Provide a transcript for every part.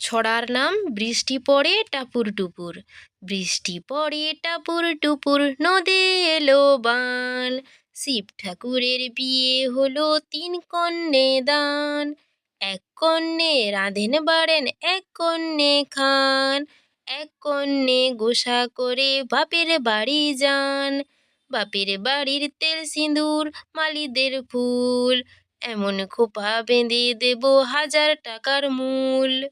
ছড়ার নাম, বৃষ্টি পড়ে টাপুর টুপুর। বৃষ্টি পড়ে টাপুর টুপুর, নদে এলো বান। শিব ঠাকুরের বিয়ে হলো তিন কন্যে দান। এক কন্যে রাঁধেন বাড়েন, এক কন্যে খান। এক কন্যে গোসা করে বাপের বাড়ি যান। বাপের বাড়ির তেল, সিঁদুর, মালিদের ফুল। এমন খোপা বেঁধে দেব হাজার টাকার মূল।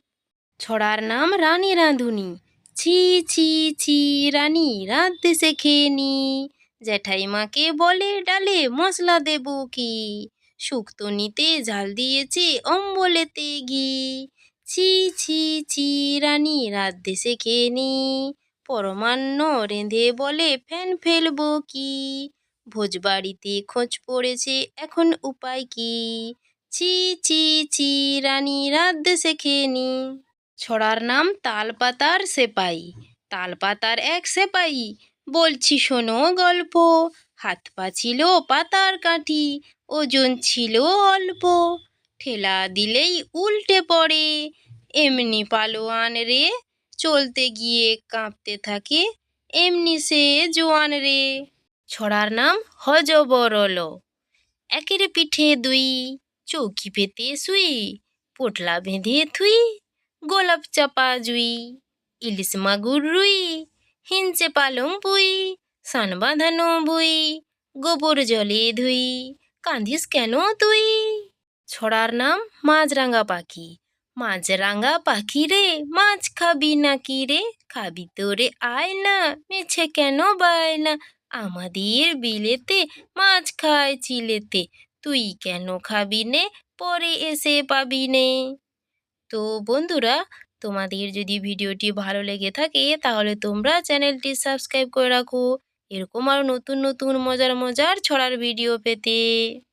ছড়ার নাম রানী রাঁধুনি। ছি ছি ছি, রানী রাঁধতে শেখেনি জ্যাঠাইমাকে বলে, ডালে মশলা দেব কি? শুক্তো নিতে ঝাল দিয়েছে অম্বলেতে ঘি। ছি ছি ছি, রানী রাঁধতে শেখেনি পরমান্ন রেঁধে বলে ফ্যান ফেলব কি? ভোজবাড়িতে খোঁজ পড়েছে, এখন উপায় কি? ছি ছি ছি, রানী রাঁধতে শেখেনি ছড়ার নাম তালপাতার সেপাই। তালপাতার এক সেপাই। বলছি, শোনো গল্প। হাত পা ছিল পাতার কাঠি ওজন ছিল অল্প। ঠেলা দিলেই উল্টে পড়ে। এমনি পালোয়ান রে, চলতে গিয়ে কাঁপতে থাকে। এমনি সে জোয়ান রে। ছড়ার নাম হজবরল। একের পিঠে দুই, চৌকি পেতে শুই পোটলা বেঁধে থুই। গোলাপ চাপা জুই, ইলিশ মাগুর রুই, হিঞ্চে পালং পুই, সান বাঁধানো বুই গোবর জলে ধুই কাঁদিস কেন তুই? ছড়ার নাম মাছরাঙা পাখি। মাছরাঙা পাখি রে, মাছ খাবি নাকি রে? খাবি তোরে আয় না মেছে কেন বায় না আমাদের বিলেতে মাছ খায় চিলেতে, তুই কেন খাবি নে? পরে এসে পাবি নে। তো বন্ধুরা, তোমাদের যদি ভিডিওটি ভালো লেগে থাকে, তাহলে তোমরা চ্যানেলটি সাবস্ক্রাইব করে রাখো। এরকম আরও নতুন নতুন, মজার মজার ছড়ার ভিডিও পেতে।